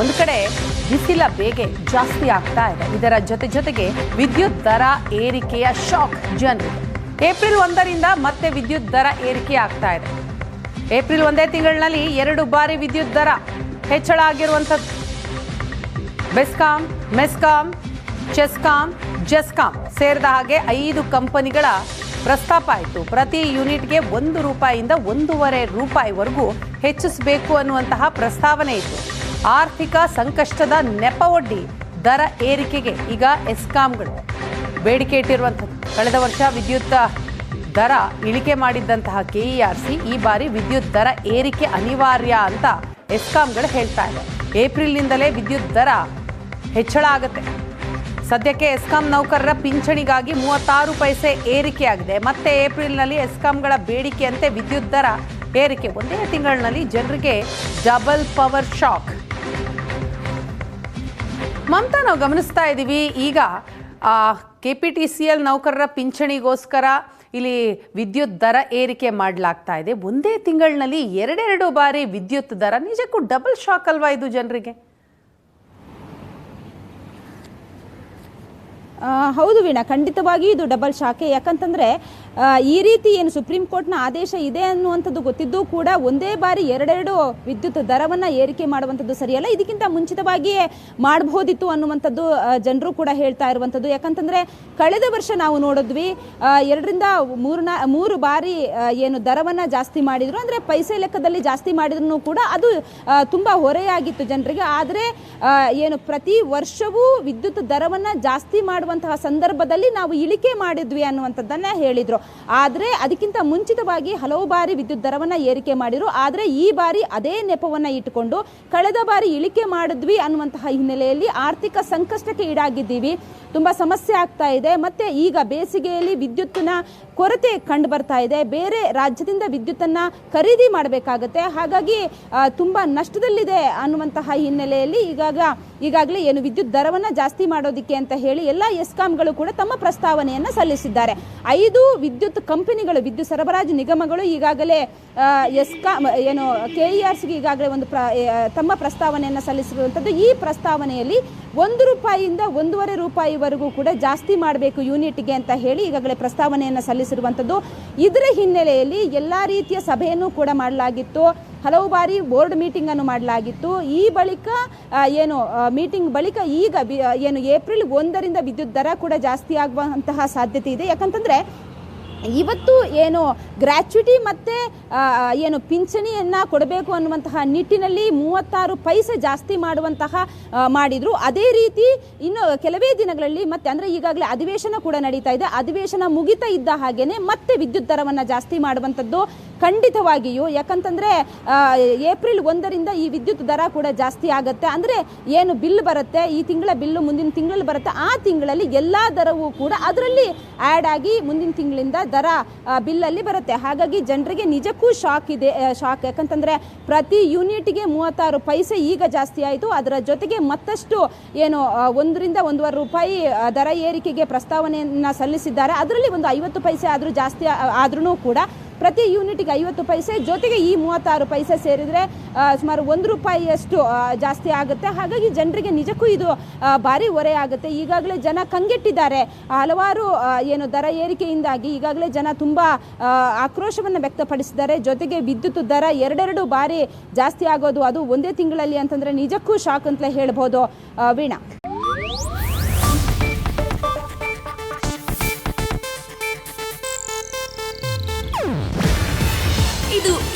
ಒಂದು ಕಡೆ ಬಿಸಿಲ ಬೇಗೆ ಜಾಸ್ತಿ ಆಗ್ತಾ ಇದೆ. ಇದರ ಜೊತೆ ಜೊತೆಗೆ ವಿದ್ಯುತ್ ದರ ಏರಿಕೆಯ ಶಾಕ್ ಜನರಿಗೆ ಏಪ್ರಿಲ್ ಒಂದರಿಂದ ಮತ್ತೆ ವಿದ್ಯುತ್ ದರ ಏರಿಕೆ ಆಗ್ತಾ ಇದೆ. ಏಪ್ರಿಲ್ ಒಂದೇ ತಿಂಗಳಿನಲ್ಲಿ ಎರಡು ಬಾರಿ ವಿದ್ಯುತ್ ದರ ಹೆಚ್ಚಳ ಆಗಿರುವಂಥದ್ದು. ಬೆಸ್ಕಾಂ, ಮೆಸ್ಕಾಂ, ಚೆಸ್ಕಾಂ, ಜೆಸ್ಕಾಂ ಸೇರಿದ ಹಾಗೆ ಐದು ಕಂಪನಿಗಳ ಪ್ರಸ್ತಾಪ ಆಯಿತು. ಪ್ರತಿ ಯೂನಿಟ್ಗೆ ಒಂದು ರೂಪಾಯಿಯಿಂದ ಒಂದೂವರೆ ರೂಪಾಯಿವರೆಗೂ ಹೆಚ್ಚಿಸಬೇಕು ಅನ್ನುವಂತಹ ಪ್ರಸ್ತಾವನೆ ಇತ್ತು. ಆರ್ಥಿಕ ಸಂಕಷ್ಟದ ನೆಪವೊಡ್ಡಿ ದರ ಏರಿಕೆಗೆ ಈಗ ಎಸ್ಕಾಂಗಳು. ಬೇಡಿಕೆ ಇಟ್ಟಿರುವಂಥದ್ದು. ಕಳೆದ ವರ್ಷ ವಿದ್ಯುತ್ ದರ ಇಳಿಕೆ ಮಾಡಿದ್ದಂತಹ ಕೆಇಆರ್ಸಿ ಈ ಬಾರಿ ವಿದ್ಯುತ್ ದರ ಏರಿಕೆ ಅನಿವಾರ್ಯ ಅಂತ ಎಸ್ಕಾಂಗಳು ಹೇಳ್ತಾ ಇದೆ ಏಪ್ರಿಲ್ನಿಂದಲೇ ವಿದ್ಯುತ್ ದರ ಹೆಚ್ಚಳ ಆಗುತ್ತೆ. ಸದ್ಯಕ್ಕೆ ಎಸ್ಕಾಂ ನೌಕರರ ಪಿಂಚಣಿಗಾಗಿ ಮೂವತ್ತಾರು ಪೈಸೆ ಏರಿಕೆಯಾಗಿದೆ. ಮತ್ತೆ ಏಪ್ರಿಲ್ನಲ್ಲಿ ಎಸ್ಕಾಂಗಳ ಬೇಡಿಕೆಯಂತೆ ವಿದ್ಯುತ್ ದರ ಏರಿಕೆ. ಒಂದೇ ತಿಂಗಳಿನಲ್ಲಿ ಜನರಿಗೆ ಡಬಲ್ ಪವರ್ ಶಾಕ್. ಮಮತಾ, ನಾವು ಗಮನಿಸ್ತಾ ಇದ್ದೀವಿ ಈಗ K P T C L ನೌಕರರ ಪಿಂಚಣಿಗೋಸ್ಕರ ಇಲ್ಲಿ ವಿದ್ಯುತ್ ದರ ಏರಿಕೆ ಮಾಡಲಾಗ್ತಾ ಇದೆ. ಒಂದೇ ತಿಂಗಳಿನಲ್ಲಿ ಎರಡೆರಡು ಬಾರಿ ವಿದ್ಯುತ್ ದರ. ನಿಜಕ್ಕೂ ಡಬಲ್ ಶಾಕ್ ಅಲ್ವಾ ಇದು ಜನರಿಗೆ? ಹೌದು ವೀಣಾ ಖಂಡಿತವಾಗಿ ಇದು ಡಬಲ್ ಶಾಖೆ. ಯಾಕಂತಂದ್ರೆ ಈ ರೀತಿ ಏನು ಸುಪ್ರೀಂ ಕೋರ್ಟ್ನ ಆದೇಶ ಇದೆ ಅನ್ನುವಂಥದ್ದು ಗೊತ್ತಿದ್ದೂ ಕೂಡ ಒಂದೇ ಬಾರಿ ಎರಡೆರಡು ವಿದ್ಯುತ್ ದರವನ್ನ ಏರಿಕೆ ಮಾಡುವಂಥದ್ದು ಸರಿಯಲ್ಲ. ಇದಕ್ಕಿಂತ ಮುಂಚಿತವಾಗಿಯೇ ಮಾಡಬಹುದಿತ್ತು ಅನ್ನುವಂಥದ್ದು ಜನರು ಕೂಡ ಹೇಳ್ತಾ ಇರುವಂಥದ್ದು. ಯಾಕಂತಂದ್ರೆ, ಕಳೆದ ವರ್ಷ ನಾವು ನೋಡಿದ್ವಿ ಎರಡರಿಂದ ಮೂರು ನಾ ಮೂರು ಬಾರಿ ಏನು ದರವನ್ನ ಜಾಸ್ತಿ ಮಾಡಿದ್ರು. ಅಂದ್ರೆ ಪೈಸೆ ಲೆಕ್ಕದಲ್ಲಿ ಜಾಸ್ತಿ ಮಾಡಿದ್ರು ಕೂಡ ಅದು ತುಂಬ ಹೊರೆಯಾಗಿತ್ತು ಜನರಿಗೆ. ಆದರೆ ಏನು ಪ್ರತಿ ವರ್ಷವೂ ವಿದ್ಯುತ್ ದರವನ್ನ ಜಾಸ್ತಿ ಮಾಡುವಂತಹ ಸಂದರ್ಭದಲ್ಲಿ ನಾವು ಇಳಿಕೆ ಮಾಡಿದ್ವಿ ಅನ್ನುವಂಥದ್ದನ್ನ ಹೇಳಿದ್ರು. ಆದರೆ ಅದಕ್ಕಿಂತ ಮುಂಚಿತವಾಗಿ ಹಲವು ಬಾರಿ ವಿದ್ಯುತ್ ದರವನ್ನು ಏರಿಕೆ ಮಾಡಿದ್ರು. ಆದರೆ ಈ ಬಾರಿ ಅದೇ ನೆಪವನ್ನ ಇಟ್ಟುಕೊಂಡು ಕಳೆದ ಬಾರಿ ಇಳಿಕೆ ಮಾಡಿದ್ವಿ ಅನ್ನುವಂತಹ ಹಿನ್ನೆಲೆಯಲ್ಲಿ ಆರ್ಥಿಕ ಸಂಕಷ್ಟಕ್ಕೆ ಈಡಾಗಿದ್ದೀವಿ. ತುಂಬಾ ಸಮಸ್ಯೆ ಆಗ್ತಾ ಇದೆ. ಮತ್ತೆ ಈಗ ಬೇಸಿಗೆಯಲ್ಲಿ ವಿದ್ಯುತ್ತಿನ ಕೊರತೆ ಕಂಡು ಬರ್ತಾ ಇದೆ. ಬೇರೆ ರಾಜ್ಯದಿಂದ ವಿದ್ಯುತ್ತನ್ನ ಖರೀದಿ ಮಾಡಬೇಕಾಗತ್ತೆ. ಹಾಗಾಗಿ ತುಂಬ ನಷ್ಟದಲ್ಲಿದೆ ಅನ್ನುವಂತಹ ಹಿನ್ನೆಲೆಯಲ್ಲಿ ಈಗಾಗ, ಈಗಾಗಲೇ ಏನು ವಿದ್ಯುತ್ ದರವನ್ನ ಜಾಸ್ತಿ ಮಾಡೋದಿಕ್ಕೆ ಅಂತ ಹೇಳಿ ಎಲ್ಲ ಎಸ್ಕಾಂಗಳು ಕೂಡ ತಮ್ಮ ಪ್ರಸ್ತಾವನೆಯನ್ನ ಸಲ್ಲಿಸಿದ್ದಾರೆ. ಐದು ವಿದ್ಯುತ್ ಕಂಪನಿಗಳು, ವಿದ್ಯುತ್ ಸರಬರಾಜು ನಿಗಮಗಳು ಈಗಾಗಲೇ ಎಸ್ಕಾಂ ಏನು ಕೆ ಇ ಆರ್ಸ್ಗೆ ಈಗಾಗಲೇ ಒಂದು ಪ್ರ ತಮ್ಮ ಪ್ರಸ್ತಾವನೆಯನ್ನು ಸಲ್ಲಿಸಿರುವಂಥದ್ದು ಈ ಪ್ರಸ್ತಾವನೆಯಲ್ಲಿ ಒಂದು ರೂಪಾಯಿಯಿಂದ ಒಂದೂವರೆ ರೂಪಾಯಿವರೆಗೂ ಕೂಡ ಜಾಸ್ತಿ ಮಾಡಬೇಕು ಯೂನಿಟ್ಗೆ ಅಂತ ಹೇಳಿ ಈಗಾಗಲೇ ಪ್ರಸ್ತಾವನೆಯನ್ನು ಸಲ್ಲಿಸಿರುವಂಥದ್ದು. ಇದರ ಹಿನ್ನೆಲೆಯಲ್ಲಿ ಎಲ್ಲ ರೀತಿಯ ಸಭೆಯನ್ನು ಕೂಡ ಮಾಡಲಾಗಿತ್ತು. ಹಲವು ಬಾರಿ ಬೋರ್ಡ್ ಮೀಟಿಂಗ್ ಅನ್ನು ಮಾಡಲಾಗಿತ್ತು. ಈ ಬಳಿಕ ಏನು ಮೀಟಿಂಗ್ ಬಳಿಕ ಈಗ ಏನು ಏಪ್ರಿಲ್ ಒಂದರಿಂದ ವಿದ್ಯುತ್ ದರ ಕೂಡ ಜಾಸ್ತಿ ಆಗುವಂತಹ ಸಾಧ್ಯತೆ ಇದೆ. ಯಾಕಂತಂದ್ರೆ ಇವತ್ತು ಏನು ಗ್ರ್ಯಾಚ್ಯುಟಿ ಮತ್ತು ಏನು ಪಿಂಚಣಿಯನ್ನು ಕೊಡಬೇಕು ಅನ್ನುವಂತಹ ನಿಟ್ಟಿನಲ್ಲಿ ಮೂವತ್ತಾರು ಪೈಸೆ ಜಾಸ್ತಿ ಮಾಡುವಂತಹ ಮಾಡಿದರು. ಅದೇ ರೀತಿ ಇನ್ನು ಕೆಲವೇ ದಿನಗಳಲ್ಲಿ ಮತ್ತೆ, ಅಂದರೆ ಈಗಾಗಲೇ ಅಧಿವೇಶನ ಕೂಡ ನಡೀತಾ ಇದೆ. ಅಧಿವೇಶನ ಮುಗಿತಾ ಇದ್ದ ಹಾಗೆಯೇ ಮತ್ತೆ ವಿದ್ಯುತ್ ದರವನ್ನು ಜಾಸ್ತಿ ಮಾಡುವಂಥದ್ದು ಖಂಡಿತವಾಗಿಯೂ. ಯಾಕಂತಂದ್ರೆ ಏಪ್ರಿಲ್ ಒಂದರಿಂದ ಈ ವಿದ್ಯುತ್ ದರ ಕೂಡ ಜಾಸ್ತಿ ಆಗುತ್ತೆ. ಅಂದ್ರೆ ಏನು ಬಿಲ್ ಬರುತ್ತೆ, ಈ ತಿಂಗಳ ಬಿಲ್ಲು ಮುಂದಿನ ತಿಂಗಳಲ್ಲಿ ಬರುತ್ತೆ, ಆ ತಿಂಗಳಲ್ಲಿ ಎಲ್ಲಾ ದರವೂ ಕೂಡ ಅದರಲ್ಲಿ ಆ್ಯಡ್ ಆಗಿ ಮುಂದಿನ ತಿಂಗಳಿಂದ ದರ ಬಿಲ್ಲಲ್ಲಿ ಬರುತ್ತೆ. ಹಾಗಾಗಿ ಜನರಿಗೆ ನಿಜಕ್ಕೂ ಶಾಕ್ ಇದೆ ಶಾಕ್ ಯಾಕಂತಂದ್ರೆ ಪ್ರತಿ ಯೂನಿಟ್ಗೆ ಮೂವತ್ತಾರು ಪೈಸೆ ಈಗ ಜಾಸ್ತಿ ಆಯಿತು. ಅದರ ಜೊತೆಗೆ ಮತ್ತಷ್ಟು ಏನು ಒಂದರಿಂದ ಒಂದೂವರೆ ರೂಪಾಯಿ ದರ ಏರಿಕೆಗೆ ಪ್ರಸ್ತಾವನೆಯನ್ನ ಸಲ್ಲಿಸಿದ್ದಾರೆ. ಅದರಲ್ಲಿ ಒಂದು ಐವತ್ತು ಪೈಸೆ ಆದರೂ ಜಾಸ್ತಿ ಆದ್ರೂ ಕೂಡ ಪ್ರತಿ ಯೂನಿಟ್ಗೆ ಐವತ್ತು ಪೈಸೆ, ಜೊತೆಗೆ ಈ ಮೂವತ್ತಾರು ಪೈಸೆ ಸೇರಿದರೆ ಸುಮಾರು ಒಂದು ರೂಪಾಯಿಯಷ್ಟು ಜಾಸ್ತಿ ಆಗುತ್ತೆ. ಹಾಗಾಗಿ ಜನರಿಗೆ ನಿಜಕ್ಕೂ ಇದು ಭಾರಿ ಹೊರೆ ಆಗುತ್ತೆ. ಈಗಾಗಲೇ ಜನ ಕಂಗೆಟ್ಟಿದ್ದಾರೆ. ಹಲವಾರು ಏನು ದರ ಏರಿಕೆಯಿಂದಾಗಿ ಈಗಾಗಲೇ ಜನ ತುಂಬ ಆಕ್ರೋಶವನ್ನು ವ್ಯಕ್ತಪಡಿಸಿದ್ದಾರೆ. ಜೊತೆಗೆ ವಿದ್ಯುತ್ ದರ ಎರಡೆರಡು ಬಾರಿ ಜಾಸ್ತಿ ಆಗೋದು ಅದು ಒಂದೇ ತಿಂಗಳಲ್ಲಿ ಅಂತಂದರೆ ನಿಜಕ್ಕೂ ಶಾಕ್ ಅಂತಲೇ ಹೇಳ್ಬೋದು. ವೀಣಾ.